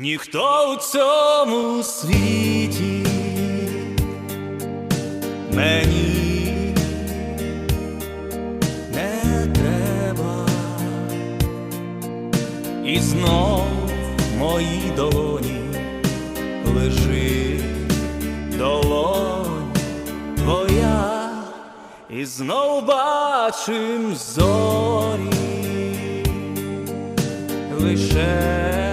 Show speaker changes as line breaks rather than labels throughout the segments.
Ніхто у цьому світі мені не треба, і знов в моїй долоні лежить долонь твоя, і знов бачим зорі лише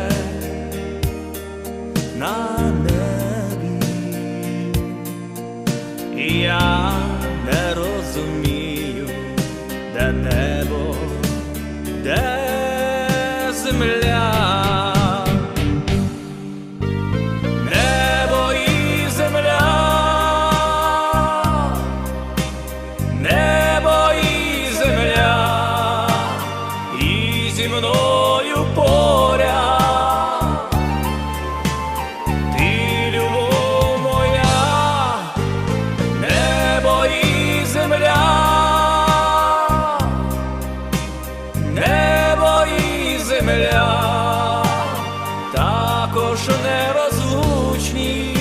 також нерозлучні.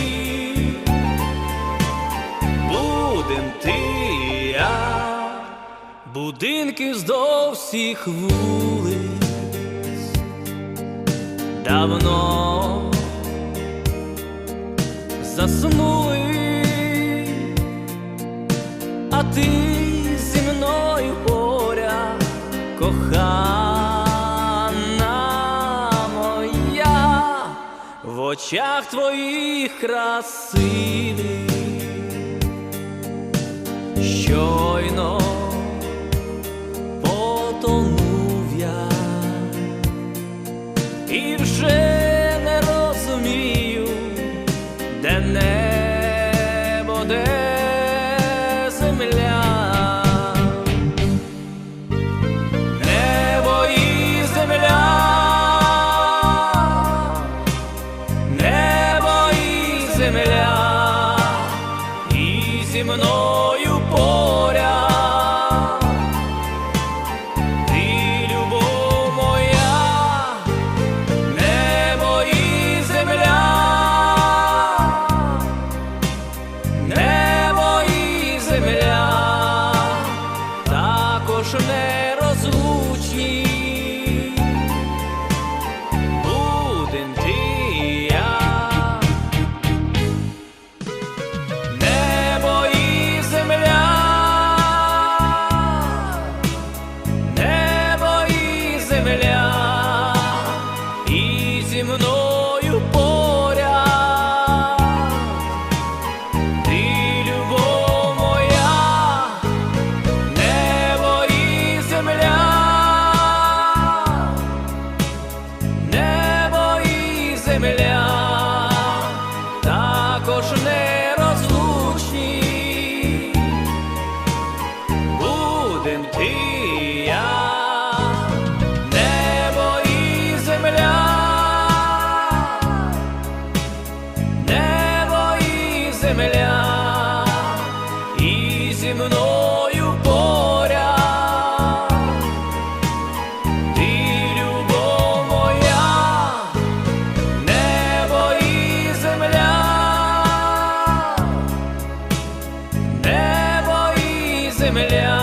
Будем ти і я, будинки вздовж всіх вулиць, давно заснули, а ти зі мною поряд, кохана очах твоїх красивих, щойно потонув земля, і зі мною. similar